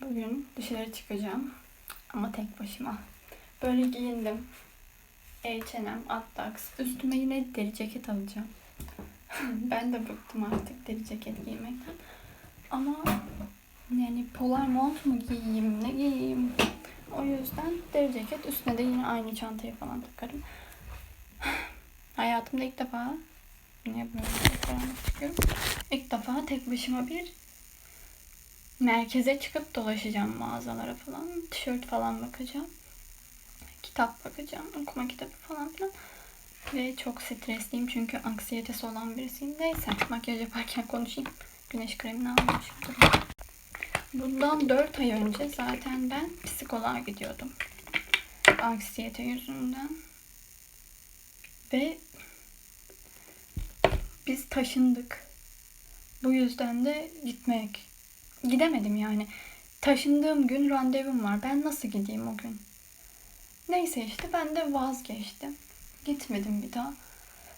Bugün dışarı çıkacağım. Ama tek başıma. Böyle giyindim. H&M, Atlax. Üstüme yine deri ceket alacağım. ben de bıktım artık deri ceket giymekten. Ama yani polar mont mu giyeyim, ne giyeyim? O yüzden deri ceket. Üstüne de yine aynı çantayı falan takarım. Hayatımda ilk defa niye böyle karanlık çıkıyorum? İlk defa tek başıma bir merkeze çıkıp dolaşacağım mağazalara falan. Tişört falan bakacağım. Kitap bakacağım. Okuma kitabı falan filan. Ve çok stresliyim çünkü anksiyetesi olan birisiyim. Neyse makyaj yaparken konuşayım. Güneş kremini almışım. Bundan 4 ay önce zaten ben psikoloğa gidiyordum. Anksiyete yüzünden. Ve biz taşındık. Bu yüzden de gitmek gidemedim yani. Taşındığım gün randevum var. Ben nasıl gideyim o gün? Neyse işte ben de vazgeçtim. Gitmedim bir daha.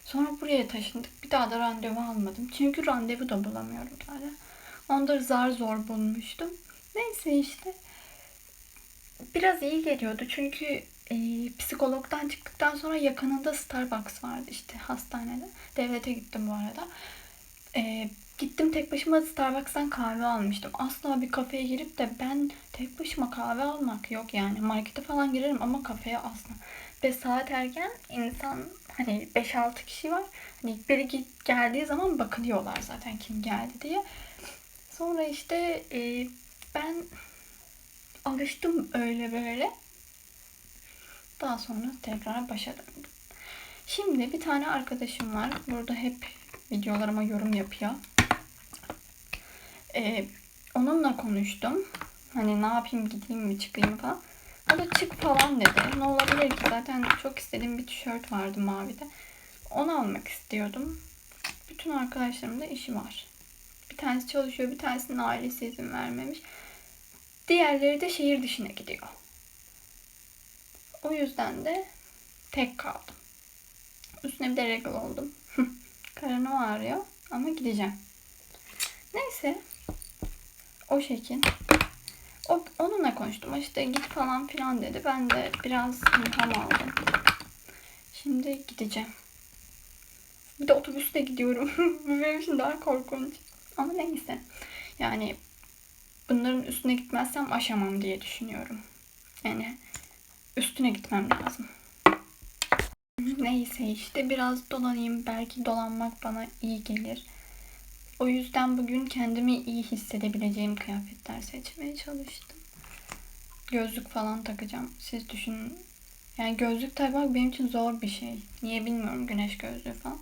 Sonra buraya taşındık. Bir daha da randevu almadım. Çünkü randevu da bulamıyorum zaten. Onları zar zor bulmuştum. Neyse işte. Biraz iyi geliyordu. Çünkü e, psikologdan çıktıktan sonra yakınında Starbucks vardı işte hastanede. Devlete gittim bu arada. E, Gittim tek başıma Starbucks'tan kahve almıştım. Asla bir kafeye girip de ben tek başıma kahve almak yok yani. Markete falan girerim ama kafeye asla. Ve saat erken insan hani 5-6 kişi var. Hani biri geldiği zaman bakılıyorlar zaten kim geldi diye. Sonra işte e, ben alıştım öyle böyle. Daha sonra tekrar başa döndüm. Şimdi bir tane arkadaşım var. Burada hep videolarıma yorum yapıyor. Ee, onunla konuştum. Hani ne yapayım gideyim mi çıkayım falan. O da çık falan dedi. Ne olabilir ki zaten çok istediğim bir tişört vardı mavide. Onu almak istiyordum. Bütün arkadaşlarımda işi var. Bir tanesi çalışıyor, bir tanesinin ailesi izin vermemiş. Diğerleri de şehir dışına gidiyor. O yüzden de tek kaldım. Üstüne bir de regal oldum. Karnım ağrıyor ama gideceğim. Neyse o şekil. O, onunla konuştum. İşte git falan filan dedi. Ben de biraz ilham aldım. Şimdi gideceğim. Bir de otobüste gidiyorum. Bu benim için daha korkunç. Ama neyse. Yani bunların üstüne gitmezsem aşamam diye düşünüyorum. Yani üstüne gitmem lazım. Neyse işte biraz dolanayım. Belki dolanmak bana iyi gelir. O yüzden bugün kendimi iyi hissedebileceğim kıyafetler seçmeye çalıştım. Gözlük falan takacağım. Siz düşünün. Yani gözlük takmak benim için zor bir şey. Niye bilmiyorum güneş gözlüğü falan.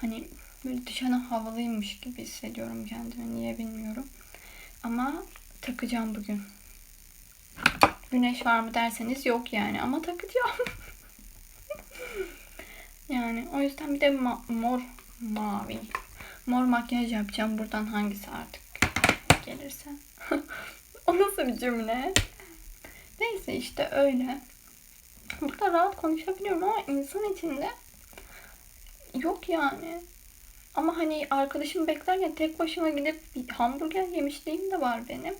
Hani böyle dışarıdan havalıymış gibi hissediyorum kendimi. Niye bilmiyorum. Ama takacağım bugün. Güneş var mı derseniz yok yani ama takacağım. yani o yüzden bir de ma- mor mavi Mor makyaj yapacağım. Buradan hangisi artık gelirse. o nasıl bir cümle? Neyse işte öyle. Burada rahat konuşabiliyorum ama insan içinde yok yani. Ama hani arkadaşım beklerken tek başıma gidip bir hamburger yemişliğim de var benim.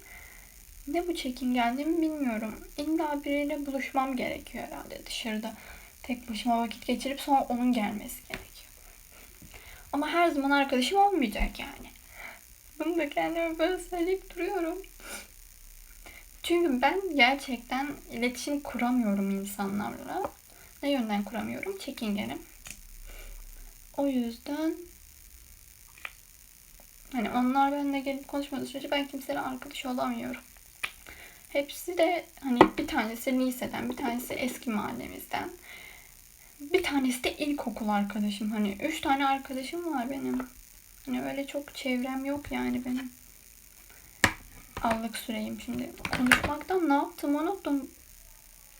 Ne bu çekingenliğimi bilmiyorum. İlla biriyle buluşmam gerekiyor herhalde dışarıda. Tek başıma vakit geçirip sonra onun gelmesi gerekiyor. Ama her zaman arkadaşım olmayacak yani. Bunu da kendime böyle söyleyip duruyorum. Çünkü ben gerçekten iletişim kuramıyorum insanlarla. Ne yönden kuramıyorum? Çekingenim. O yüzden hani onlar benimle gelip konuşmadığı sürece ben kimseyle arkadaş olamıyorum. Hepsi de hani bir tanesi liseden, bir tanesi eski mahallemizden. Bir tanesi de ilkokul arkadaşım. Hani üç tane arkadaşım var benim. Hani öyle çok çevrem yok yani benim. Allık süreyim şimdi. Konuşmaktan ne yaptım unuttum.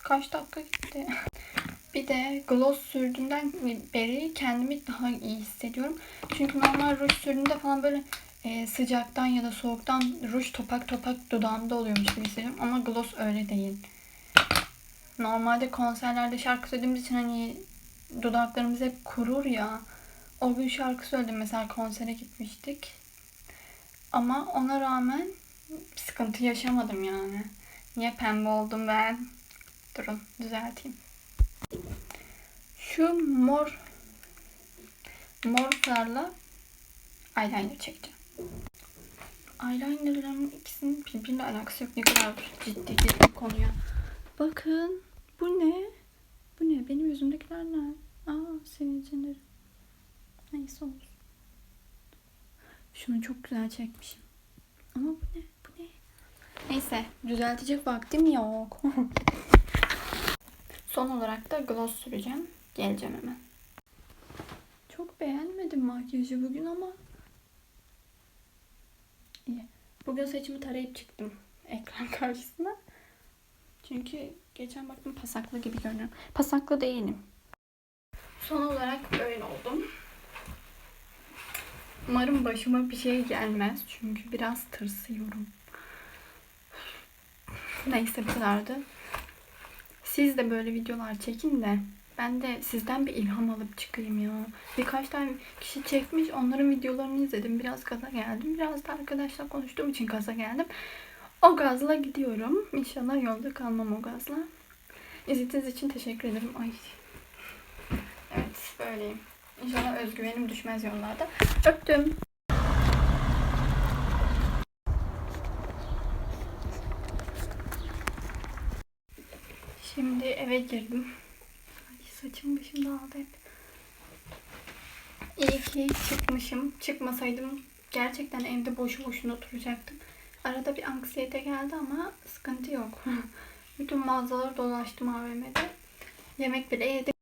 Kaç dakika gitti. bir de gloss sürdüğümden beri kendimi daha iyi hissediyorum. Çünkü normal ruj sürdüğümde falan böyle e, sıcaktan ya da soğuktan ruj topak topak dudağımda oluyormuş gibi hissediyorum. Ama gloss öyle değil. Normalde konserlerde şarkı söylediğimiz için hani dudaklarımız hep kurur ya. O gün şarkı söyledim mesela konsere gitmiştik. Ama ona rağmen sıkıntı yaşamadım yani. Niye pembe oldum ben? Durun düzelteyim. Şu mor mor farla eyeliner çekeceğim. Eyelinerların ikisinin birbiriyle alakası yok. Ne kadar ciddi bir konuya. Bakın bu ne? Bu ne? Benim yüzümdekiler ne? Aa sivilcelerim. Neyse olsun. Şunu çok güzel çekmişim. Ama bu ne? Bu ne? Neyse düzeltecek vaktim yok. Son olarak da gloss süreceğim. Geleceğim hemen. Çok beğenmedim makyajı bugün ama iyi. Bugün saçımı tarayıp çıktım ekran karşısına. Çünkü geçen baktım pasaklı gibi görünüyorum. Pasaklı değilim. Son olarak böyle oldum. Umarım başıma bir şey gelmez. Çünkü biraz tırsıyorum. Neyse bu kadardı. Siz de böyle videolar çekin de ben de sizden bir ilham alıp çıkayım ya. Birkaç tane kişi çekmiş. Onların videolarını izledim. Biraz gaza geldim. Biraz da arkadaşlar konuştuğum için gaza geldim. O gazla gidiyorum. İnşallah yolda kalmam o gazla. İzlediğiniz için teşekkür ederim. Ay. Evet böyleyim. İnşallah özgüvenim düşmez yollarda. Öptüm. Şimdi eve girdim. Saçım başım dağıldı hep. İyi ki çıkmışım. Çıkmasaydım gerçekten evde boşu boşuna oturacaktım. Arada bir anksiyete geldi ama sıkıntı yok. Bütün mağazaları dolaştım AVM'de. Yemek bile yedim.